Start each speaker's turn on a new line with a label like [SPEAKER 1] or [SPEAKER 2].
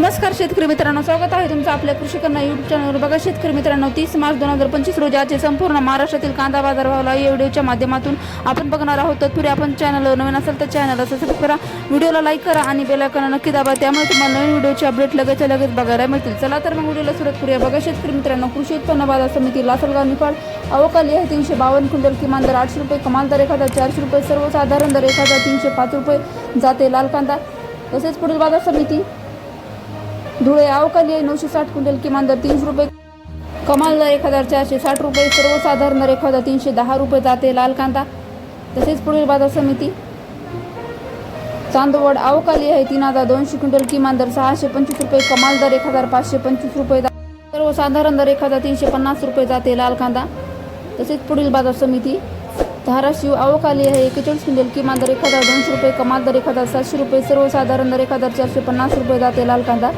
[SPEAKER 1] नमस्कार शेतकरी मित्रांनो स्वागत आहे तुमचं आपल्या कृषी कन्या युट्यूब चॅनलवर बघा शेतकरी मित्रांनो तीस मार्च दोन हजार पंचवीस रोजी आजचे संपूर्ण महाराष्ट्रातील कांदा बाजार भावला या व्हिडिओच्या माध्यमातून आपण बघणार आहोत. तत्पूर्वी आपण चॅनल नवीन असेल तर चॅनलला सबस्क्राईब करा व्हिडिओला लाईक करा आणि बेलायकन नक्की दाबा. त्यामुळे तुम्हाला नवीन व्हिडिओचे अपडेट लगेच लगेच बघायला मिळतील. चला तर मग व्हिडिओला सुरुवात करूया. बघा शेतकरी मित्रांनो कृषी उत्पन्न बाजार समिती लासलगाव निफाड अवकाली आहे तीनशे बावन्न क्विंटल किमान दर आठशे रुपये कमाल दर एक हजार चारशे रुपये सर्वसाधारण दर एक हजार तीनशे पाच रुपये जाते लाल कांदा. तसेच पुढील बाजार समिती धुळे अवकाली आहे. नऊशे साठ क्विंटल किमान दर तीनशे रुपये. कमाल दर एक हजार चारशे साठ रुपये. सर्वसाधारण दर एक हजार तीनशे दहा रुपये जाते. लाल कांदा. तसेच पुढील बाजार समिती. चांदवड अवकाली आहे. तीन हजार दोनशे क्विंटल किमान दर सहाशे पंचवीस रुपये. कमाल दर एक हजार पाचशे पंचवीस रुपये जा- सर्वसाधारण दर एक हजार तीनशे पन्नास रुपये जाते. लाल कांदा. तसेच पुढील बाजार समिती. धाराशिव अवकाली आहे. एकेचाळीस क्विंटल किमान दर एक हजार दोनशे रुपये. कमाल दर एक हजार सातशे रुपये. सर्वसाधारण दर एक हजार चारशे पन्नास रुपये जाते. लाल कांदा.